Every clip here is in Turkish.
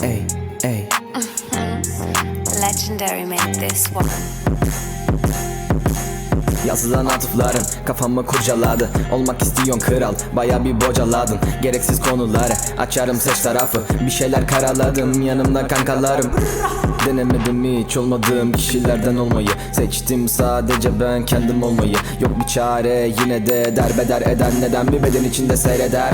Hey, hey. Mm-hmm. Legendary made this one. Yazılan atıfların kafamı kurcaladı. Olmak istiyorsun kral baya bir bocaladın. Gereksiz konuları açarım seç tarafı. Bir şeyler karaladım yanımda kankalarım. Denemedim hiç olmadığım kişilerden olmayı. Seçtim sadece ben kendim olmayı. Yok bir çare yine de derbeder eden Neden bir beden içinde seyreder?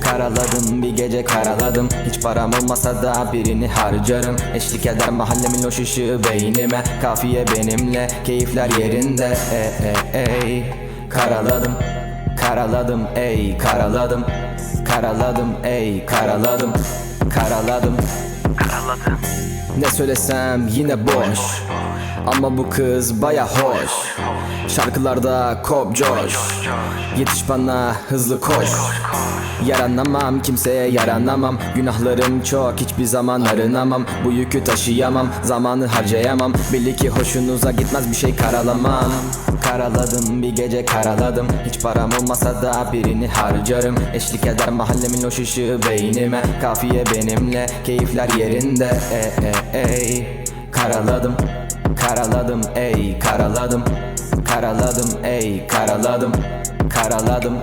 Karaladım bir gece karaladım. Hiç param olmasa da birini harcarım. Eşlik eder mahallemin loş ışığı beynime. Kafiye benimle keyifler yerinde. e, ey Karaladım Karaladım ey karaladım Karaladım ey karaladım Karaladım. Ne söylesem yine boş Ama bu kız baya hoş. Şarkılarda kop coş Yetiş bana hızlı koş. Yaranamam kimseye yaranamam. Günahlarım çok hiçbir zaman arınamam. Bu yükü taşıyamam zamanı harcayamam. Belli ki hoşunuza gitmez bir şey karalamam. Karaladım bir gece karaladım. Hiç param olmasa da birini harcarım. Eşlik eder mahallemin loş ışığı beynime. Kafiye benimle keyifler yerinde. E, e, ey Karaladım Karaladım ey karaladım. Karaladım ey karaladım. Karaladım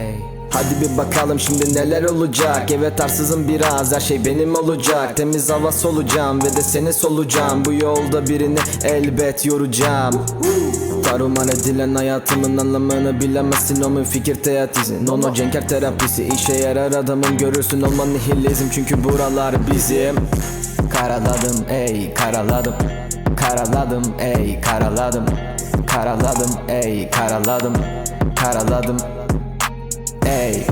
ey. Hadi bir bakalım şimdi neler olacak. Evet arsızım biraz her şey benim olacak. Temiz hava solacağım ve de seni solacağım. Bu yolda birini elbet yoracağım. Tarumar edilen hayatımın anlamını bilemezsin. O mu fikir teatisi Nono cenker terapisi. İşe yarar adamın görürsün. Olma nihilizm Çünkü buralar bizim. Karaladım ey karaladım Karaladım ey karaladım. Karaladım ey karaladım. Karaladım ey